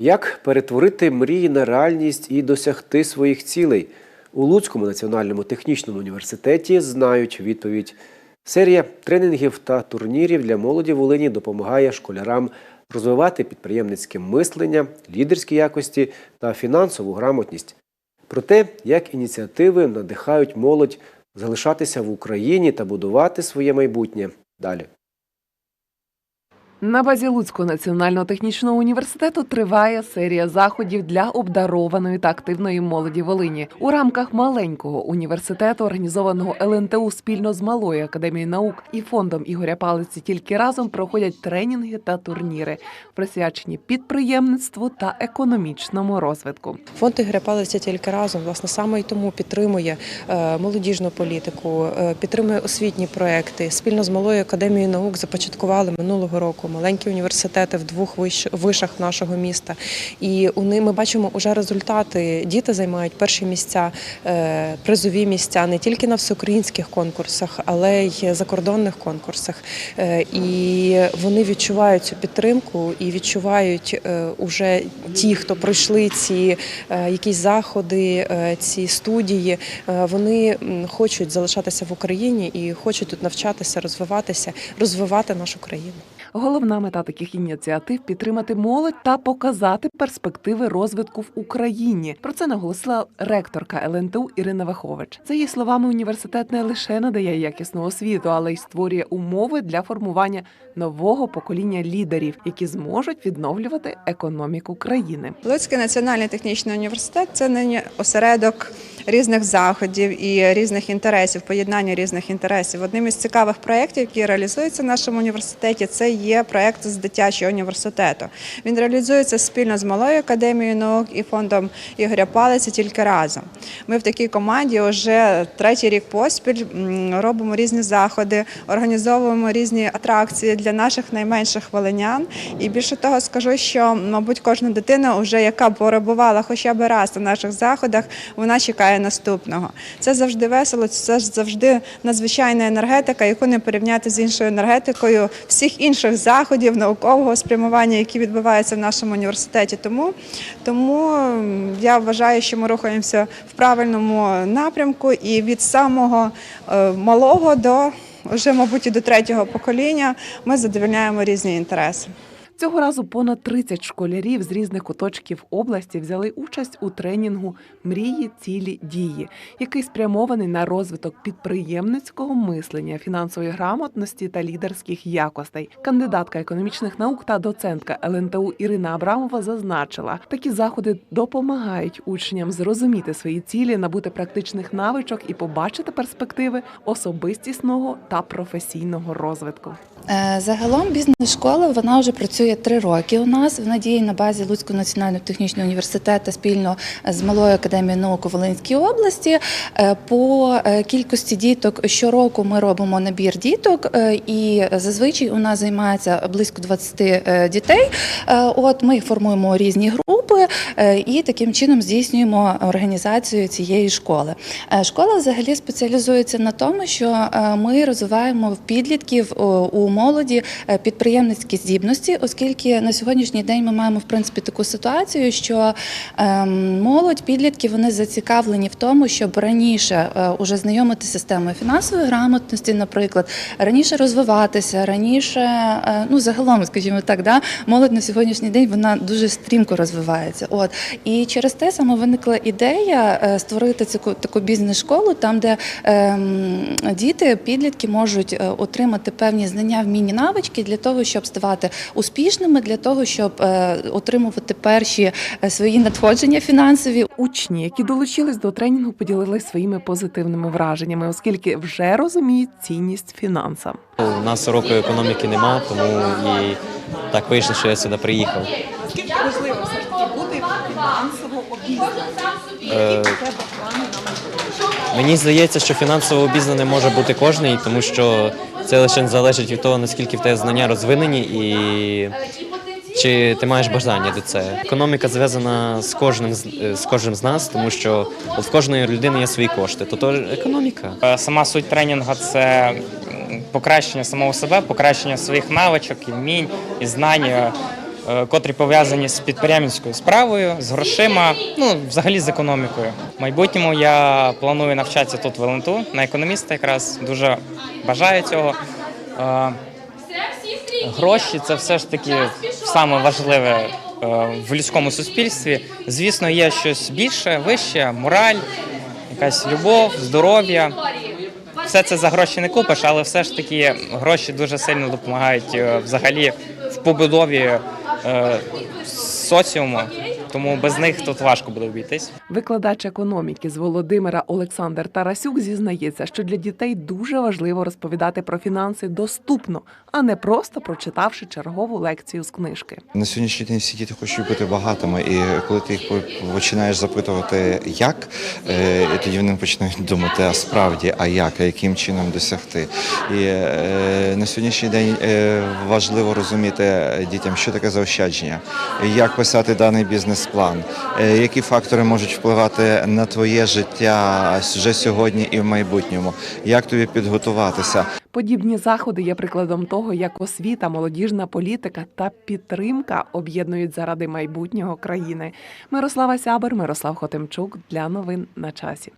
Як перетворити мрії на реальність і досягти своїх цілей? У Луцькому національному технічному університеті знають відповідь. Серія тренінгів та турнірів для молоді Волині допомагає школярам розвивати підприємницьке мислення, лідерські якості та фінансову грамотність. Про те, як ініціативи надихають молодь залишатися в Україні та будувати своє майбутнє. Далі. На базі Луцького національного технічного університету триває серія заходів для обдарованої та активної молоді Волині. У рамках маленького університету, організованого ЛНТУ спільно з малою академією наук і фондом Ігоря Палиці, тільки разом проходять тренінги та турніри, присвячені підприємництву та економічному розвитку. Фонд Ігоря Палиця тільки разом власне саме і тому підтримує е, молодіжну політику, е, підтримує освітні проекти. Спільно з малою академією наук започаткували минулого року маленькі університети в двох виш- вишах нашого міста. І ми бачимо уже результати. Діти займають перші місця, е, призові місця не тільки на всеукраїнських конкурсах, але й закордонних конкурсах. Е, І вони відчувають цю підтримку і відчувають е, уже ті, хто пройшли ці якісь заходи, ці студії. Вони хочуть залишатися в Україні і хочуть тут навчатися, розвиватися, розвивати нашу країну. Головна мета таких ініціатив підтримати молодь та показати перспективи розвитку в Україні. Про це наголосила ректорка ЛНТУ Ірина Вахович. За її словами, університет не лише надає якісну освіту, але й створює умови для формування нового покоління лідерів, які зможуть відновлювати економіку країни. Луцький національний технічний університет це нині осередок різних заходів і різних інтересів, поєднання різних інтересів. Одним із цікавих проєктів, які реалізуються в нашому університеті, це є проєкт з дитячого університету. Він реалізується спільно з малою академією наук і фондом Ігоря Палиці тільки разом. Ми в такій команді вже третій рік поспіль робимо різні заходи, організовуємо різні атракції для наших найменших волинян. І більше того, скажу, що мабуть кожна дитина, вже яка перебувала хоча б раз на наших заходах, вона чекає наступного. Це завжди весело, це завжди надзвичайна енергетика, яку не порівняти з іншою енергетикою всіх інших заходів наукового спрямування, які відбуваються в нашому університеті. Тому, тому я вважаю, що ми рухаємося в правильному напрямку, і від самого е, малого до вже, мабуть, і до третього покоління ми задовольняємо різні інтереси. Цього разу понад 30 школярів з різних куточків області взяли участь у тренінгу Мрії, цілі дії, який спрямований на розвиток підприємницького мислення, фінансової грамотності та лідерських якостей. Кандидатка економічних наук та доцентка ЛНТУ Ірина Абрамова зазначила, такі заходи допомагають учням зрозуміти свої цілі, набути практичних навичок і побачити перспективи особистісного та професійного розвитку. Е, Загалом бізнес-школа вона вже працює три роки у нас. Вона діє на базі Луцького національного технічного університету спільно з малою академією наук у Волинській області. Е, По е, кількості діток щороку ми робимо набір діток, е, і зазвичай у нас займається близько 20 е, дітей. От ми формуємо різні групи і таким чином здійснюємо організацію цієї школи. Школа взагалі спеціалізується на тому, що ми розвиваємо в підлітків у молоді підприємницькі здібності, оскільки на сьогоднішній день ми маємо в принципі таку ситуацію, що ем, молодь, підлітки вони зацікавлені в тому, щоб раніше е, уже знайомитися системою фінансової грамотності, наприклад, раніше розвиватися, раніше, е, ну загалом, скажімо так, да, молодь на сьогоднішній день вона дуже стрімко розвивається. От і через те саме виникла ідея е, створити таку таку бізнес-школу, там де ем, діти, підлітки можуть отримати певні знання, вміння, навички для того, щоб ставати успішними, для того, щоб е, отримувати перші е, свої надходження фінансові. Учні, які долучились до тренінгу, поділились своїми позитивними враженнями, оскільки вже розуміють цінність фінансам. У нас уроку економіки нема, тому і так вийшло, що я сюди приїхав. Скільки можливо все Е, Мені здається, що фінансово обізнаний може бути кожний, тому що це лише залежить від того, наскільки в тебе знання розвинені і чи ти маєш бажання до цього. Економіка зв'язана з кожним з е, кожним з нас, тому що от в кожної людини є свої кошти. То то економіка. Е, Сама суть тренінгу це покращення самого себе, покращення своїх навичок, і вмінь і знань. Е, котрі пов'язані з підприємницькою справою, з грошима, ну взагалі з економікою. В майбутньому я планую навчатися тут в ЛНТУ на економіста, якраз дуже бажаю цього. Е, Гроші це все ж таки саме важливе е, в людському суспільстві. Звісно, є щось більше, вище, мораль, якась любов, здоров'я. Все це за гроші не купиш, але все ж таки гроші дуже сильно допомагають взагалі в побудові соціуму. Тому без них тут важко буде обійтись. Викладач економіки з Володимира Олександр Тарасюк зізнається, що для дітей дуже важливо розповідати про фінанси доступно, а не просто прочитавши чергову лекцію з книжки. На сьогоднішній день всі діти хочуть бути багатими, і коли ти їх починаєш запитувати, як, е, і тоді вони починають думати, а справді, а як, а яким чином досягти. І е, на сьогоднішній день е, важливо розуміти дітям, що таке заощадження, як писати даний бізнес-план, е, які фактори можуть впливати на твоє життя вже сьогодні і в майбутньому, як тобі підготуватися. Подібні заходи є прикладом того, як освіта, молодіжна політика та підтримка об'єднують заради майбутнього країни. Мирослава Сябер, Мирослав Хотимчук для новин на часі.